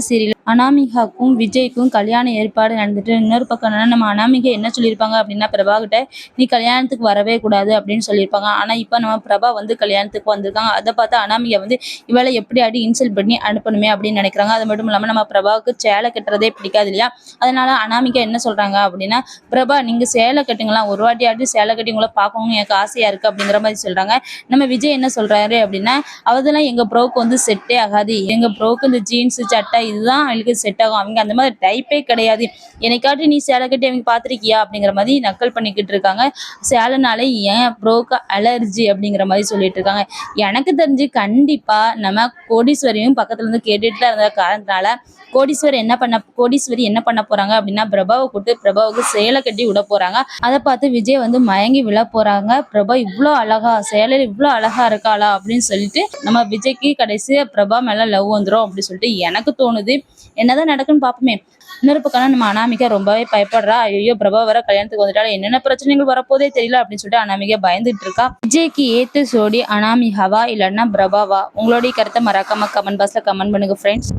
Serial அனாமிகாக்கும் விஜய்க்கும் கல்யாண ஏற்பாடு நடந்துட்டு இன்னொரு பக்கம் என்னன்னா நம்ம அனாமிகா என்ன சொல்லியிருப்பாங்க அப்படின்னா பிரபாகிட்ட நீ கல்யாணத்துக்கு வரவே கூடாது அப்படின்னு சொல்லியிருப்பாங்க. ஆனால் இப்போ நம்ம பிரபா வந்து கல்யாணத்துக்கு வந்திருக்காங்க. அதை பார்த்து அனாமிகா வந்து இவளை எப்படி அடி இன்சல்ட் பண்ணி அனுப்பணுமே அப்படின்னு நினைக்கிறாங்க. அது மட்டும் இல்லாமல் நம்ம பிரபாவுக்கு சேலை கட்டுறதே பிடிக்காது இல்லையா? அதனால அனாமிகா என்ன சொல்றாங்க அப்படின்னா பிரபா நீங்க சேலை கட்டுங்களா? ஒரு வாட்டி சேலை கட்டி உங்களை பார்க்கணும்னு எனக்கு ஆசையா இருக்கு அப்படிங்கிற மாதிரி சொல்றாங்க. நம்ம விஜய் என்ன சொல்றாரு அப்படின்னா அதெல்லாம் எங்க ப்ரோக்கு வந்து செட்டே ஆகாது. எங்க ப்ரோக்கு இந்த ஜீன்ஸ் சட்டை இதுதான் அவங்களுக்கு செட் ஆகும். அவங்க அந்த மாதிரி டைப்பே கிடையாது. என்னைக்காட்டி நீ சேலை கட்டி அவங்க பார்த்துருக்கியா? அப்படிங்கிற மாதிரி நக்கல் பண்ணிக்கிட்டு இருக்காங்க. சேலைனாலே ஏன் ப்ரோக்கு அலர்ஜி அப்படிங்கிற மாதிரி சொல்லிட்டு இருக்காங்க. எனக்கு தெரிஞ்சு கண்டிப்பா நம்ம கோடீஸ்வரியும் பக்கத்துல இருந்து கேட்டுட்டு தான் இருந்த காரணத்தினால கோடீஸ்வரி என்ன பண்ண கோடீஸ்வரி என்ன பண்ண போறாங்க அப்படின்னா பிரபாவை கூட்டு பிரபாவுக்கு சேலை கட்டி விட போறாங்க. அதை பார்த்து விஜய் வந்து மயங்கி விழ போறாங்க. பிரபா இவ்வளோ அழகா சேலையில் இவ்வளோ அழகா இருக்காளா அப்படின்னு சொல்லிட்டு நம்ம விஜய்க்கு கடைசியாக பிரபா மேலே லவ் வந்துடும் அப்படின்னு சொல்லிட்டு எனக்கு தோணுது. என்னதான் நடக்குன்னு பார்ப்போமே இன்னொரு பக்கம் நம்ம அனாமிகா ரொம்பவே பயப்படுறா. ஐயோ பிரபா வர கல்யாணத்துக்கு வந்துட்டாலும் என்னென்ன பிரச்சனைகள் வரப்போதே தெரியல அப்படின்னு சொல்லிட்டு அனாமிகா பயந்துட்டு இருக்கா. விஜய்க்கு ஏத்து சோடி அனாமிகாவா இல்லைன்னா பிரபாவா? உங்களுடைய கருத்தை மறக்காம கமெண்ட் பாக்ஸ்ல கமெண்ட் பண்ணுங்க ஃப்ரெண்ட்ஸ்